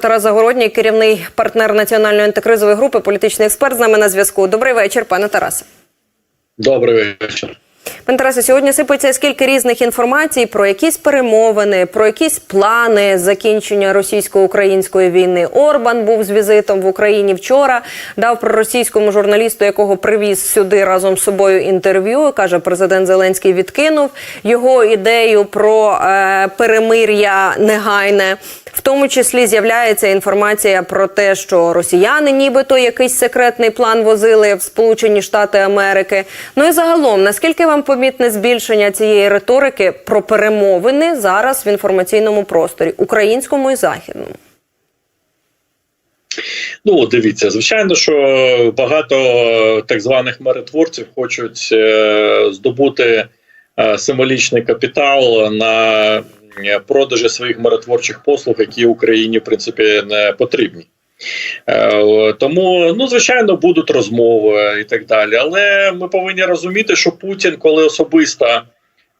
Тарас Загородній, керівний партнер національної антикризової групи, політичний експерт з нами на зв'язку. Добрий вечір, пане Тарасе. Добрий вечір. Пане Тарасе, сьогодні сипеться скільки різних інформацій про якісь перемовини, про якісь плани закінчення російсько-української війни. Орбан був з візитом в Україні вчора. Дав проросійському журналісту, якого привіз сюди разом з собою інтерв'ю. каже, президент Зеленський відкинув його ідею про е, перемир'я негайне. В тому числі з'являється інформація про те, що росіяни, нібито якийсь секретний план возили в Сполучені Штати Америки. Ну і загалом, наскільки вам помітне збільшення цієї риторики про перемовини зараз в інформаційному просторі українському і західному? Ну, дивіться, звичайно, що багато так званих миротворців хочуть е, здобути е, символічний капітал на продажі своїх миротворчих послуг, які Україні в принципі не потрібні. Е, Тому, ну звичайно, будуть розмови і так далі. Але ми повинні розуміти, що Путін, коли особисто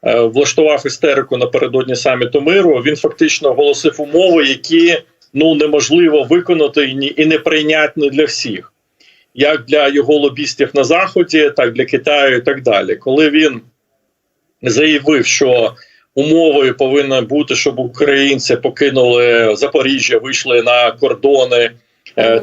е, влаштував істерику напередодні саміту миру, він фактично оголосив умови, які ну неможливо виконати і ні- і неприйнятні для всіх, як для його лобістів на заході, так для Китаю і так далі. Коли він заявив, що умовою повинно бути, щоб українці покинули Запоріжжя, вийшли на кордони.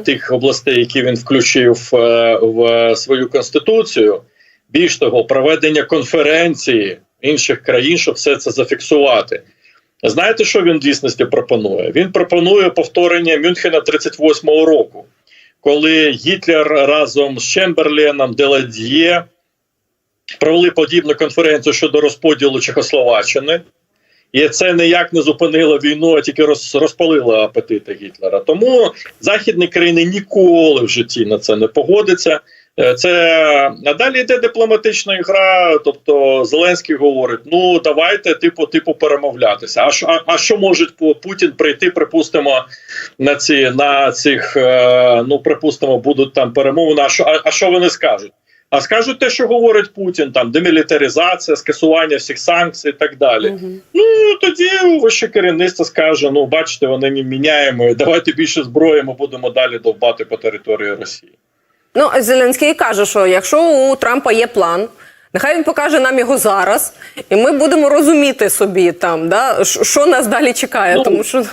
Тих областей, які він включив е, в свою конституцію. Більш того, проведення конференції інших країн, щоб все це зафіксувати. Знаєте, що він в дійсності пропонує? Він пропонує повторення Мюнхена 38-го року, коли Гітлер разом з Чемберленом, Деладьє провели подібну конференцію щодо розподілу Чехословаччини. І це ніяк не зупинило війну, а тільки роз, розпалило апетити Гітлера. Тому західні країни ніколи в житті на це не погодяться. Е, Це а далі йде дипломатична гра. Тобто Зеленський говорить: ну давайте, типу, типу, перемовлятися. А що, а, а що може Пу- Путін прийти? Припустимо на ці на цих, е, ну припустимо, будуть там перемовини. А що, а, а що вони скажуть? А скажуть те, що говорить Путін, там демілітаризація, скасування всіх санкцій і так далі. Ну тоді вище керівництво скаже: ну бачите, вони не міняємо. Давайте більше зброї, ми будемо далі довбати по території Росії. Ну, Зеленський каже, що якщо у Трампа є план, нехай він покаже нам його зараз, і ми будемо розуміти собі там, да, що нас далі чекає. Ну, тому що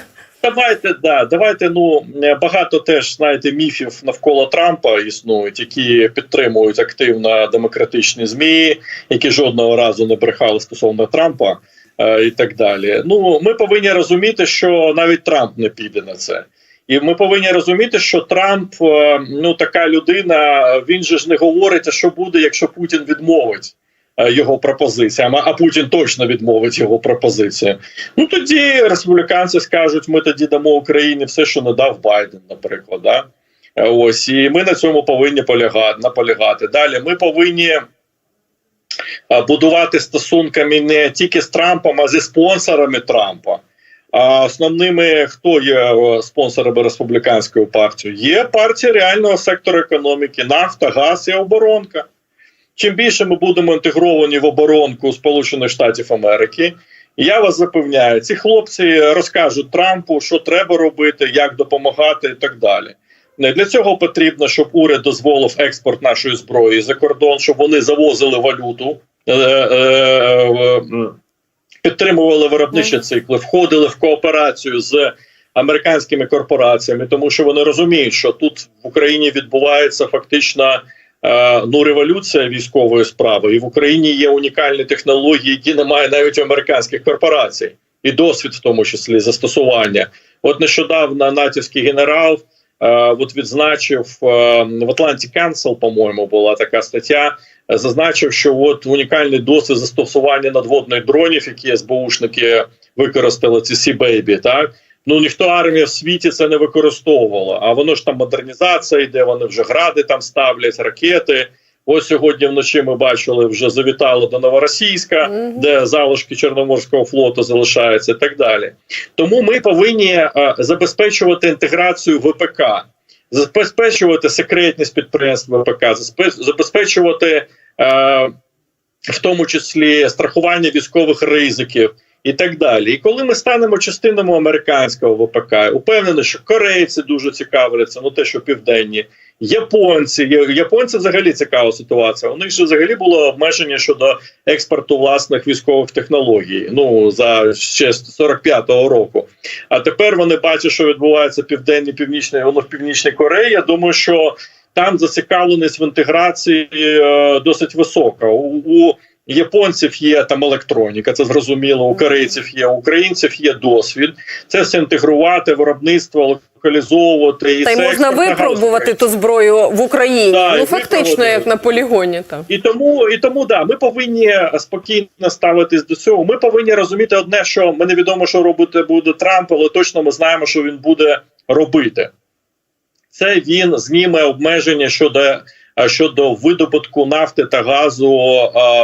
Давайте, да, давайте. Ну е, багато теж знаєте міфів навколо Трампа існують, які підтримують активно демократичні змі, які жодного разу не брехали стосовно Трампа е, і так далі. Ну ми повинні розуміти, що навіть Трамп не піде на це. І ми повинні розуміти, що Трамп е, ну така людина. Він же ж не говорить, що буде, якщо Путін відмовить його пропозиціям, а- Путін точно відмовить його пропозиціям. Ну тоді республіканці скажуть, ми тоді дамо Україні все, що не дав Байден, наприклад. Да? Е, Ось і ми на цьому повинні полягати наполягати. Далі ми повинні е, будувати стосунками не тільки з Трампом, а зі спонсорами Трампа. А основними хто є е, спонсорами республіканської партії? Є партія реального сектору економіки, нафта, газ і оборонка. Чим більше ми будемо інтегровані в оборонку Сполучених Штатів Америки, я вас запевняю, ці хлопці розкажуть Трампу, що треба робити, як допомагати і так далі. Не для цього потрібно, щоб уряд дозволив експорт нашої зброї за кордон, щоб вони завозили валюту, е, е, е, підтримували виробничі цикли, входили в кооперацію з американськими корпораціями, тому що вони розуміють, що тут в Україні відбувається фактично ну революція військової справи, і в Україні є унікальні технології, які немає навіть у американських корпорацій, і досвід, в тому числі застосування. От нещодавно натівський генерал. е, От відзначив е, в Atlantic Council, по-моєму, була така стаття. е, Зазначив, що от унікальний досвід застосування надводних дронів, які СБУшники використали, ці Сі Бейбі, так ну ніхто армія в світі це не використовувала. А воно ж там модернізація йде, вони вже гради там ставлять, ракети. Ось сьогодні вночі ми бачили, вже завітали до Новоросійська, Мгм. де залишки Чорноморського флоту залишаються, і так далі. Тому ми повинні е, забезпечувати інтеграцію ВПК, забезпечувати секретність підприємств ВПК, забезпечувати е, в тому числі страхування військових ризиків і так далі. І коли ми станемо частинами американського ВПК, упевнений, що корейці дуже цікавляться, ну те, що південні, японці, японці взагалі цікава ситуація. У них же взагалі було обмеження щодо експорту власних військових технологій. Ну за ще з 45-го року. А тепер вони бачать, що відбувається в південній, північній, воно в північній Кореї. Я думаю, що там зацікавленість в інтеграції е, досить висока. У, у японців є там електроніка, це зрозуміло. У корейців є, у українців є досвід. Це все інтегрувати, виробництво, локалізовувати і Та й це можна випробувати ту зброю в Україні. Да, ну фактично, як на полігоні. Там. І тому, і тому да, ми повинні спокійно ставитись до цього. Ми повинні розуміти одне, що ми невідомо, що робити буде Трамп, але точно ми знаємо, що він буде робити. Це він зніме обмеження щодо, е, щодо видобутку нафти та газу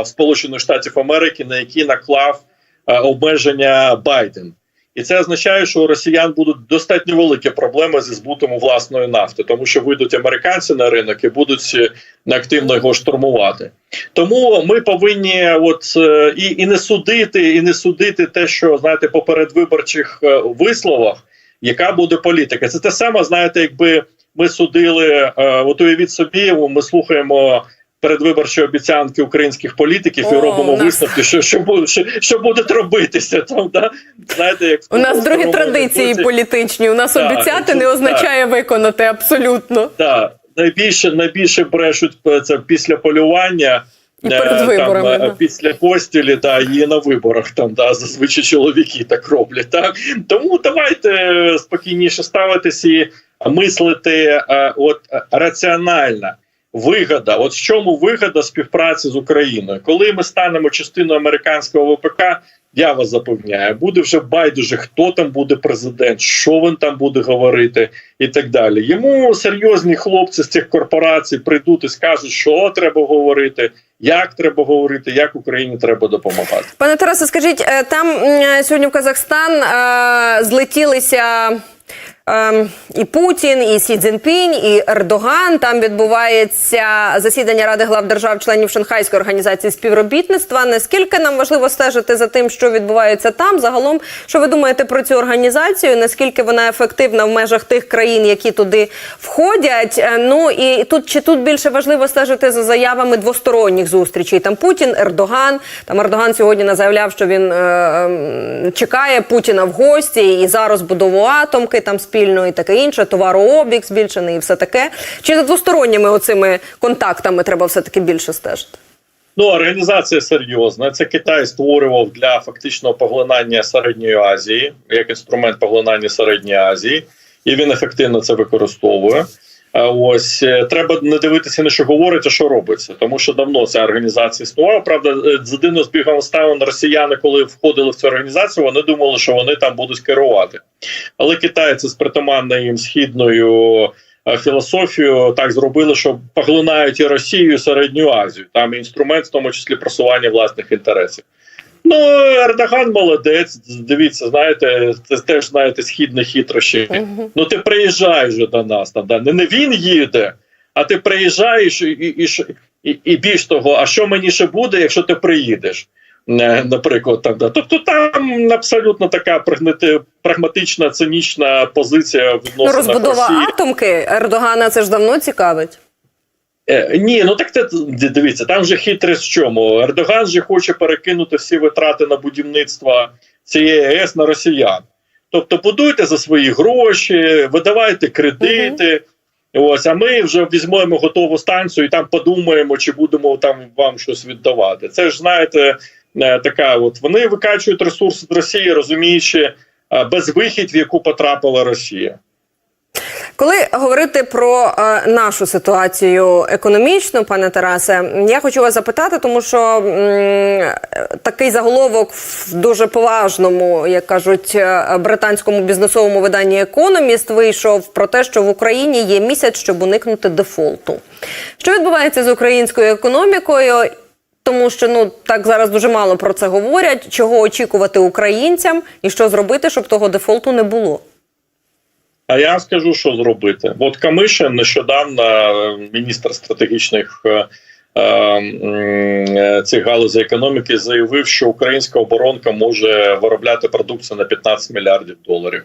Сполучених Штатів Америки, на які наклав обмеження Байден. І це означає, що у росіян будуть достатньо великі проблеми зі збутом власної нафти, тому що вийдуть американці на ринок і будуть е, активно його штурмувати. Тому ми повинні, от е, і, і не судити, і не судити те, що знаєте, по передвиборчих е, висловах, яка буде політика. Це те саме, знаєте, якби ми судили, е, от уявіть собі, ми слухаємо. Передвиборчі обіцянки українських політиків і робимо нас- висновки, що що буде що, що буде робитися. Там да знаєте, як У нас другі традиції Путін. політичні. У нас Так, обіцяти не означає виконати абсолютно. Так, найбільше найбільше брешуть е, це після полювання. І е, перед виборами, Там, да. після постілі, да, і на виборах там да, зазвичай чоловіки так роблять. Так? Тому давайте спокійніше ставитись і мислити е, от раціонально. Вигода, от в чому вигода співпраці з Україною, коли ми станемо частиною американського ВПК, я вас запевняю, буде вже байдуже, хто там буде президент, що він там буде говорити, і так далі. Йому серйозні хлопці з цих корпорацій прийдуть і скажуть, що треба говорити, як треба говорити, як Україні треба допомагати. Пане Тарасе, скажіть, е, там сьогодні в Казахстан е, злетілися. Ем, І Путін, і Сі Цзіньпінь, і Ердоган. Там відбувається засідання Ради глав держав-членів Шанхайської організації співробітництва. Наскільки нам важливо стежити за тим, що відбувається там? Загалом, що ви думаєте про цю організацію? Наскільки вона ефективна в межах тих країн, які туди входять? Е, Ну і тут чи тут більше важливо стежити за заявами двосторонніх зустрічей? Там Путін, Ердоган. Там Ердоган сьогодні заявляв, що він е, ем, чекає Путіна в гості і зараз будову атомки там спільно і таке інше, товарообіг збільшений і все таке. Чи за двосторонніми оцими контактами треба все таки більше стежити? Ну, організація серйозна. Це Китай створював для фактичного поглинання Середньої Азії як інструмент поглинання Середньої Азії, і він ефективно це використовує. А Ось е, треба не дивитися на що говорить, а що робиться, тому що давно ця організація існувала. Правда, е, з дивним збігом обставин росіяни, коли входили в цю організацію, вони думали, що вони там будуть керувати. Але китайці з притаманною їм східною е, філософією так зробили, що поглинають і Росію, і Середню Азію. Там інструмент, в тому числі просування власних інтересів. Ну, Ердоган молодець. Дивіться, знаєте, це теж знаєте східні хитрощі. Ну ти приїжджаєш до нас там. Да? Не, він їде, а ти приїжджаєш і, і, і, і, більш того, а що мені ще буде, якщо ти приїдеш? Наприклад, там да. тобто там абсолютно така прагмати- прагматична, цинічна позиція Ну, розбудова Росії. атомки Ердогана це ж давно цікавить. Е, ні, ну так це дивіться, там же хитрість в чому. Ердоган же хоче перекинути всі витрати на будівництво цієї АЕС на росіян. Тобто будуйте за свої гроші, видавайте кредити. Ось, а ми вже візьмемо готову станцію і там подумаємо, чи будемо там вам щось віддавати. Це ж знаєте, е, така от вони викачують ресурси з Росії, розуміючи е, безвихідь, в яку потрапила Росія. Коли говорити про е, нашу ситуацію економічну, пане Тарасе, я хочу вас запитати, тому що м, такий заголовок в дуже поважному, як кажуть, е, британському бізнесовому виданні Економіст вийшов про те, що в Україні є місяць, щоб уникнути дефолту. Що відбувається з українською економікою? Тому що ну так зараз дуже мало про це говорять. Чого очікувати українцям, і що зробити, щоб того дефолту не було? А я скажу, що зробити. От Камишин нещодавно, е, міністр стратегічних е, е, е, цих галузей економіки заявив, що українська оборонка може виробляти продукцію на 15 мільярдів доларів.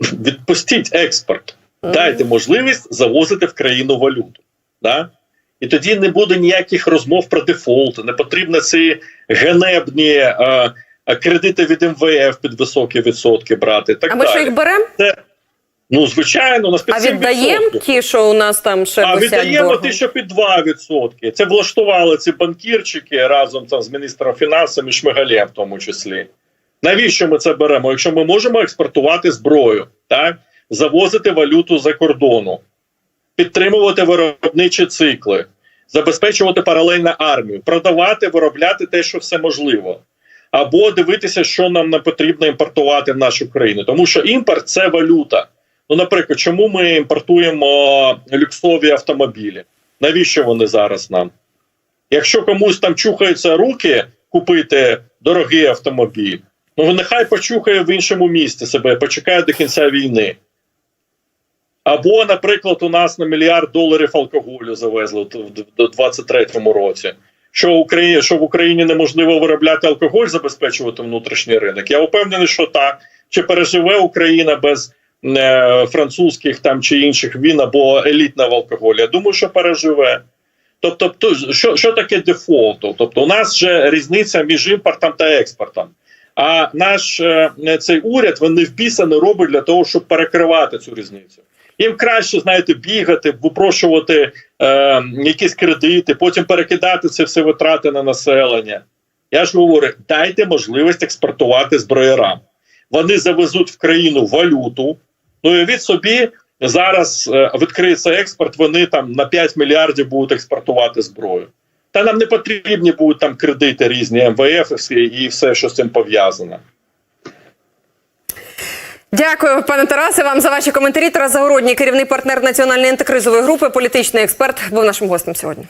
Відпустіть експорт, дайте можливість завозити в країну валюту. Да? І тоді не буде ніяких розмов про дефолт, не потрібно ці ганебні е, е, кредити від МВФ під високі відсотки брати. Так А ми далі. що їх беремо? Це, ну, звичайно, на А 5-7%. віддаємо ті, що у нас там ще А віддаємо ті, що під 2%. Це влаштували ці банкірчики разом там з міністром фінансів і Шмигалем, в тому числі. Навіщо ми це беремо? Якщо ми можемо експортувати зброю, так? завозити валюту за кордону, підтримувати виробничі цикли, забезпечувати паралельно армію, продавати, виробляти те, що все можливо. Або дивитися, що нам не потрібно імпортувати в нашу країну. Тому що імпорт це валюта. Ну, наприклад, чому ми імпортуємо люксові автомобілі? Навіщо вони зараз нам? Якщо комусь там чухаються руки купити дорогий автомобіль, ну нехай почухає в іншому місті себе, почекає до кінця війни. Або, наприклад, у нас на мільярд доларів алкоголю завезли в- в- в 23-му році. Що, Україні, що в Україні неможливо виробляти алкоголь, забезпечувати внутрішній ринок. Я впевнений, що так. Чи переживе Україна без французьких там чи інших він або елітного алкоголю? Я думаю, що переживе. Тобто, що, що таке дефолт? Тобто, у нас же різниця між імпортом та експортом. А наш е, цей уряд він не робить для того, щоб перекривати цю різницю. Їм краще, знаєте, бігати, випрошувати е, якісь кредити, потім перекидати це все витрати на населення. Я ж говорю, дайте можливість експортувати зброярам. Вони завезуть в країну валюту. Ну і від собі зараз е, відкриється експорт, вони там на 5 мільярдів будуть експортувати зброю. Та нам не потрібні будуть там кредити різні МВФ і все, що з цим пов'язано. Дякую, пане Тарасе, вам за ваші коментарі. Тарас Загородній, керівний партнер національної антикризової групи, політичний експерт, був нашим гостем сьогодні.